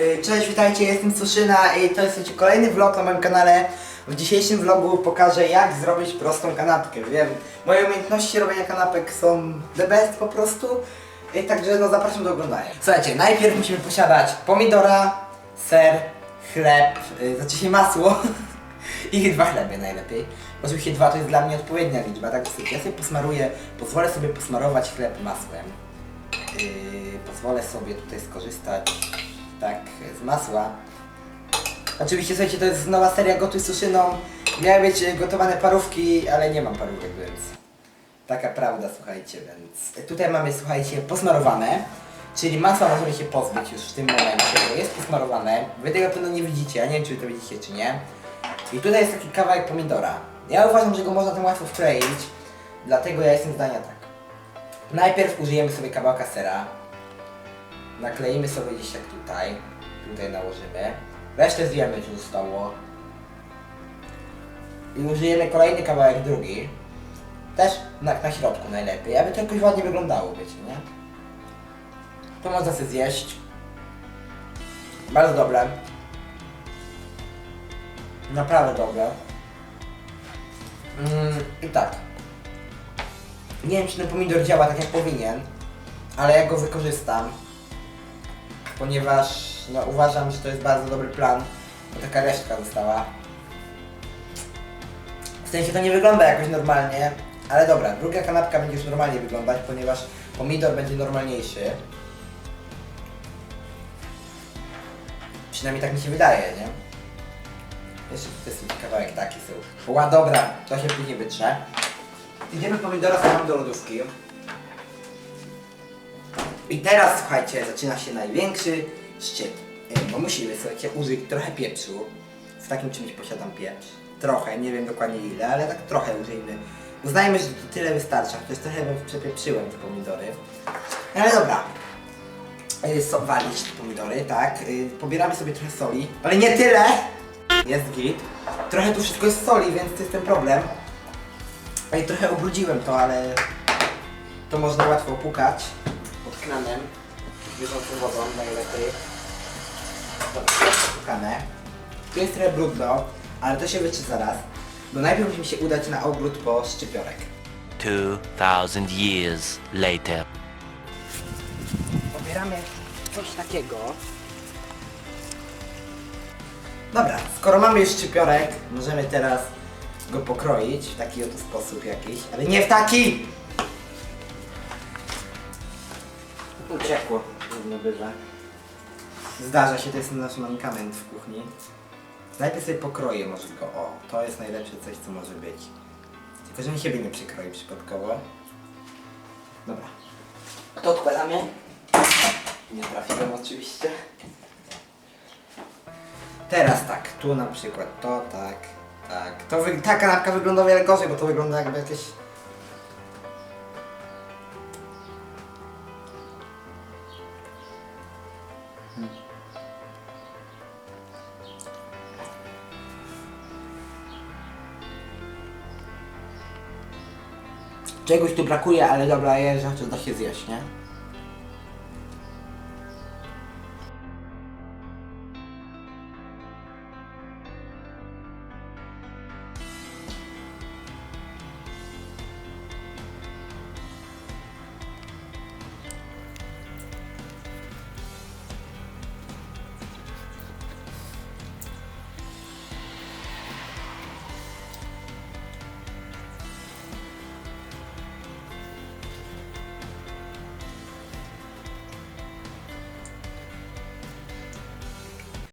Y, Cześć, witajcie, jestem Suszyna i to jest kolejny vlog na moim kanale. W dzisiejszym vlogu pokażę jak zrobić prostą kanapkę. Wiem, moje umiejętności robienia kanapek są the best po prostu. I także no zapraszam do oglądania. Słuchajcie, najpierw musimy posiadać pomidora, ser, chleb, y, znaczy się masło i dwa chleby najlepiej. Oczywiście dwa to jest dla mnie odpowiednia liczba, tak ja sobie posmaruję, pozwolę sobie posmarować chleb masłem. Yy, pozwolę sobie tutaj skorzystać tak z masła. Oczywiście słuchajcie, to jest nowa seria Gotuj suszyną. Miały być e, gotowane parówki, ale nie mam parówek, więc taka prawda, słuchajcie, więc tutaj mamy, słuchajcie, posmarowane. Czyli masła możemy się pozbyć już w tym momencie, bo jest posmarowane. Wy tego pewno nie widzicie, ja nie wiem czy wy to widzicie czy nie. I tutaj jest taki kawałek pomidora. Ja uważam, że go można tam łatwo wkleić, dlatego ja jestem zdania tak. Najpierw użyjemy sobie kawałka sera. Nakleimy sobie gdzieś jak tutaj. Tutaj nałożymy. Resztę zjemy, co zostało. I użyjemy kolejny kawałek drugi. Też na, na środku najlepiej, aby to jakoś ładnie wyglądało, wiecie, nie? To można sobie zjeść. Bardzo dobre. Naprawdę dobre. Mm, I tak. Nie wiem, czy ten pomidor działa tak jak powinien, ale ja go wykorzystam, ponieważ no, uważam, że to jest bardzo dobry plan, bo taka resztka została. W sensie to nie wygląda jakoś normalnie, ale dobra, druga kanapka będzie już normalnie wyglądać, ponieważ pomidor będzie normalniejszy. Przynajmniej tak mi się wydaje, nie? Jeszcze tutaj jest kawałek taki są. Ła, dobra, to się później wytrze. Idziemy pomidora sam do lodówki. I teraz słuchajcie, zaczyna się największy szczyt. Yy, Bo musimy, słuchajcie, użyć trochę pieprzu. W takim czymś posiadam pieprz. Trochę, nie wiem dokładnie ile, ale tak trochę użyjmy. Uznajmy, że to tyle wystarcza. Jest trochę bym przepieprzyłem te pomidory. Ale dobra. So, walić te pomidory, tak. Yy, Pobieramy sobie trochę soli. Ale nie tyle! Jest git. Trochę tu wszystko jest soli, więc to jest ten problem. I trochę ubrudziłem to, ale to można łatwo pukać kranem bieżącą wodą najlepiej. Popukane. Tu jest trochę brudno, ale to się wyczy zaraz, bo najpierw musimy się udać na ogród po szczypiorek. 2,000 years later. Pobieramy coś takiego. Dobra, skoro mamy już szczypiorek, możemy teraz go pokroić w taki oto sposób jakiś, ale nie w taki! Uciekło, równo byrze. Zdarza się, to jest nasz mankament w kuchni. Najpierw sobie pokroję może go, o, to jest najlepsze coś co może być. Tylko, że mi siebie nie przykroi przypadkowo. Dobra. To odkładamy. Nie trafiłem oczywiście. Teraz tak, tu na przykład to tak, tak. To wy, ta kanapka wygląda o wiele gorzej, bo to wygląda jakby jakieś... Czegoś tu brakuje, ale dobra, jest, że to się zjeść, nie?